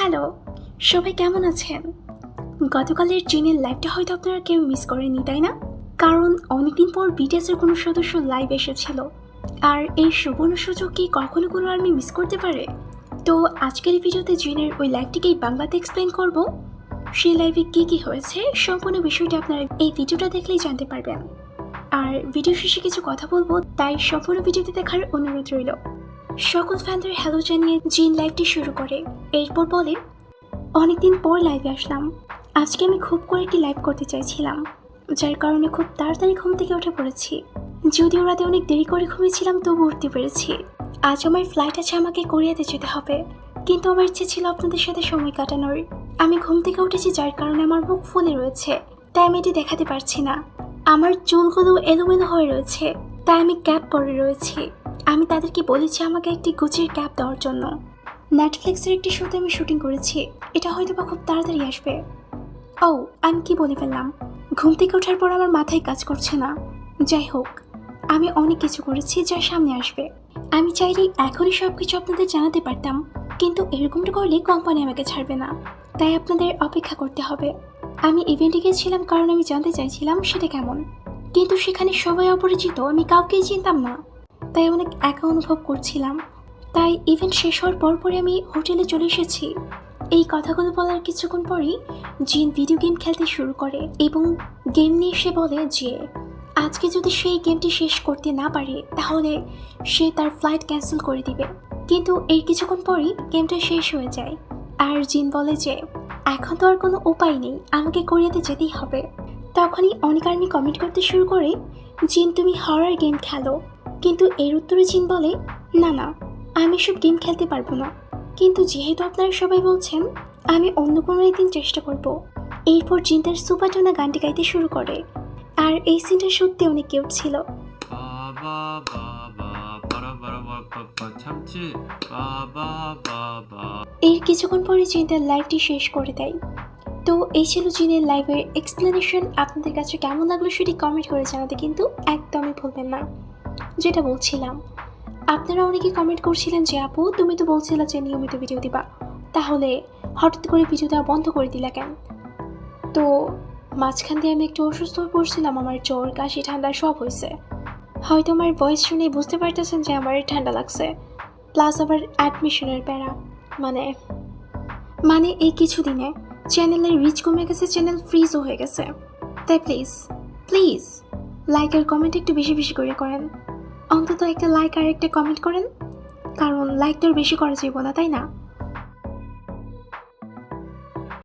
Hello, সবাই কেমন আছেন? গতকালের জিনের লাইভটা হয়তো আপনারা কেউ মিস করেনি, তাই না? কারণ অনেকদিন পর বিটিএসের কোনো সদস্য লাইভ এসেছিল। আর এই সুবর্ণ সুযোগ কি কখনো কোনো আর্মি মিস করতে পারে? তো আজকের ভিডিওতে জিনের ওই লাইভটিকেই বাংলাতে এক্সপ্লেন করব। সেই লাইভে কী কী হয়েছে, সম্পূর্ণ বিষয়টি আপনারা এই ভিডিওটা দেখলেই জানতে পারবেন। আর ভিডিও শেষে কিছু কথা বলব, তাই সম্পূর্ণ ভিডিওটি দেখার অনুরোধ রইল। সকল ফ্যানদের হ্যালো জানিয়ে জিন লাইভটি শুরু করে। এরপর বলে, অনেকদিন পর লাইভে আসলাম। আজকে আমি খুব করে একটি লাইভ করতে চাইছিলাম, যার কারণে খুব তাড়াতাড়ি ঘুম থেকে উঠে পড়েছি। যদিও রাতে অনেক দেরি করে ঘুমিয়েছিলাম, তবু উঠতে পেরেছি। আজ আমার ফ্লাইট আছে, আমাকে কোরিয়াতে যেতে হবে। কিন্তু আমার ইচ্ছে ছিল আপনাদের সাথে সময় কাটানোর। আমি ঘুম থেকে উঠেছি যার কারণে আমার মুখ ফুলে রয়েছে, তাই আমি এটি দেখাতে পারছি না। আমার চুলগুলো এলোমেলো হয়ে রয়েছে, তাই আমি ক্যাপ পরে রয়েছি। আমি তাদেরকে বলেছি আমাকে একটি গুচির ক্যাব দেওয়ার জন্য। নেটফ্লিক্সের একটি শোতে আমি শুটিং করেছি। এটা হয়তো বা খুব তাড়াতাড়ি আসবে। ও আমি কি বলে ফেললাম? ঘুম থেকে ওঠার পর আমার মাথায় কাজ করছে না। যাই হোক আমি অনেক কিছু করেছি যা সামনে আসবে। আমি চাইলেই এখনই সব কিছু আপনাদের জানাতে পারতাম কিন্তু এরকমটা করলে কোম্পানি আমাকে ছাড়বে না। তাই আপনাদের অপেক্ষা করতে হবে। আমি ইভেন্টে গিয়েছিলাম কারণ আমি জানতে চাইছিলাম সেটা কেমন। কিন্তু সেখানে সবাই অপরিচিত আমি কাউকেই চিনতাম না। তাই অনেক একা অনুভব করছিলাম। তাই ইভেন্ট শেষ হওয়ার পরপরই আমি হোটেলে চলে এসেছি। এই কথাগুলো বলার কিছুক্ষণ পরেই জিন ভিডিও গেম খেলতে শুরু করে এবং গেম নিয়ে সে বলে যে, আজকে যদি সেই গেমটি শেষ করতে না পারে, তাহলে সে তার ফ্লাইট ক্যান্সেল করে দিবে। কিন্তু এই কিছুক্ষণ পরই গেমটা শেষ হয়ে যায়। আর জিন বলে যে, এখন তো আর কোনো উপায় নেই, আমাকে কোরিয়াতে যেতেই হবে। তখনই অনেক আর্মি কমেন্ট করতে শুরু করে জিন তুমি হরার গেম খেলো। কিন্তু এর উত্তরে জিন বলে না না আমি সব গেম খেলতে পারব না। কিন্তু যেহেতু আপনারা সবাই বলছেন আমি অন্য কোনো একদিন চেষ্টা করব। এরপর জিন তার সুপাটোনা গানটি গাইতে শুরু করে। আর এই সিনটা সত্যি অনেক কেউ ছিল। এর কিছুক্ষণ পরে জিন তার লাইফটি শেষ করে দেয়। তো এই ছিল জিনের লাইভের এক্সপ্লেনেশন আপনাদের কাছে কেমন লাগল সেটি কমেন্ট করে জানাতে কিন্তু একদমই ভুলবেন না। যেটা বলছিলাম, আপনারা অনেকে কমেন্ট করছিলেন যে, আপু, তুমি তো বলছিলে যে নিয়মিত ভিডিও দিবা। তাহলে হঠাৎ করে ভিডিও দেওয়া বন্ধ করে দিলা কেন? তো মাঝখান দিয়ে আমি একটু অসুস্থ হয়ে পড়ছিলাম, আমার জ্বর, কাশি, ঠান্ডা সব হয়েছে। হয়তো আমার ভয়েস শুনে বুঝতে পারতেছেন যে আমার ঠান্ডা লাগছে। প্লাস আবার অ্যাডমিশনের প্যারা। মানে মানে এই কিছুদিনে চ্যানেলের রিচ কমে গেছে চ্যানেল ফ্রিজও হয়ে গেছে। তাই প্লিজ প্লিজ লাইক আর কমেন্ট একটু বেশি বেশি করে করেন। অন্তত একটা লাইক আর একটা কমেন্ট করেন। কারণ লাইক তো বেশি করা যাইব না, তাই না?